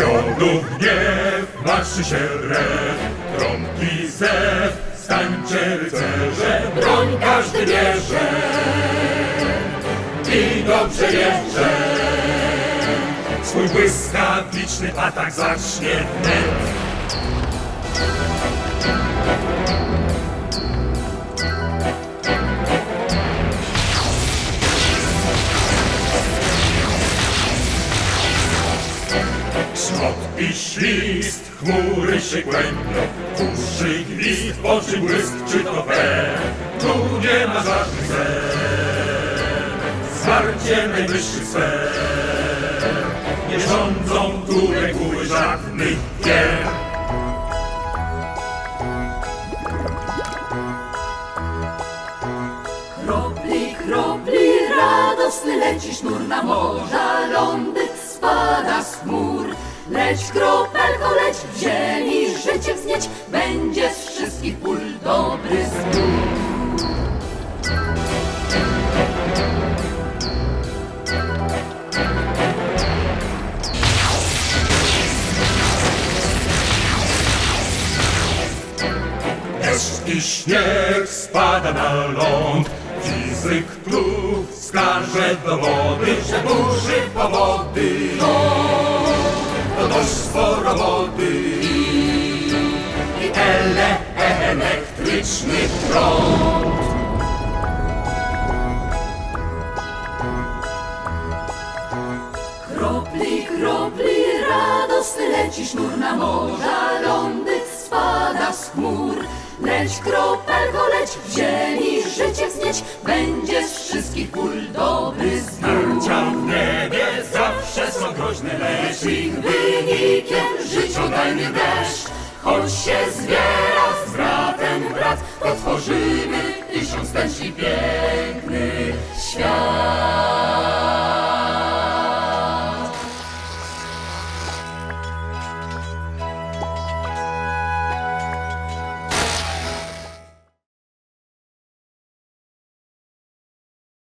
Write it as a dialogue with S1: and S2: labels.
S1: Znów gniew, marszy się drew, trąbki zew, stańcie rycerze, broń każdy bierze i dobrze jeżdżę. Swój błyskawiczny atak zacznie wnet. Smok i świst, chmury się kłębią, uszy gwizd, oczy błysk, czy to fair? Tu nie ma żadnych zer, zwarcie najwyższych sfer. Nie rządzą tu reguły żadnych gier.
S2: Kropli, kropli, radosny leci sznur na morza, lądy spada z chmur. Leć, kropelko, leć w ziemi, życie wznieć, będzie z wszystkich pól dobry zbór.
S1: Deszcz i śnieg spada na ląd, fizyk tu wskaże dowody, że burzy powody. Elektryczny prąd.
S2: Kropli, kropli, radosny leci sznur na morza, lądy spada z chmur. Leć, kropelko, leć w ziemi, życie wznieć, będzie z wszystkich pól dobry zbór.
S1: Tarcia w niebie zawsze są groźne, lecz ich
S2: Wynikiem życiodajny deszcz, choć się zbiera dwóch brat, to tysiąc ten piękny świat.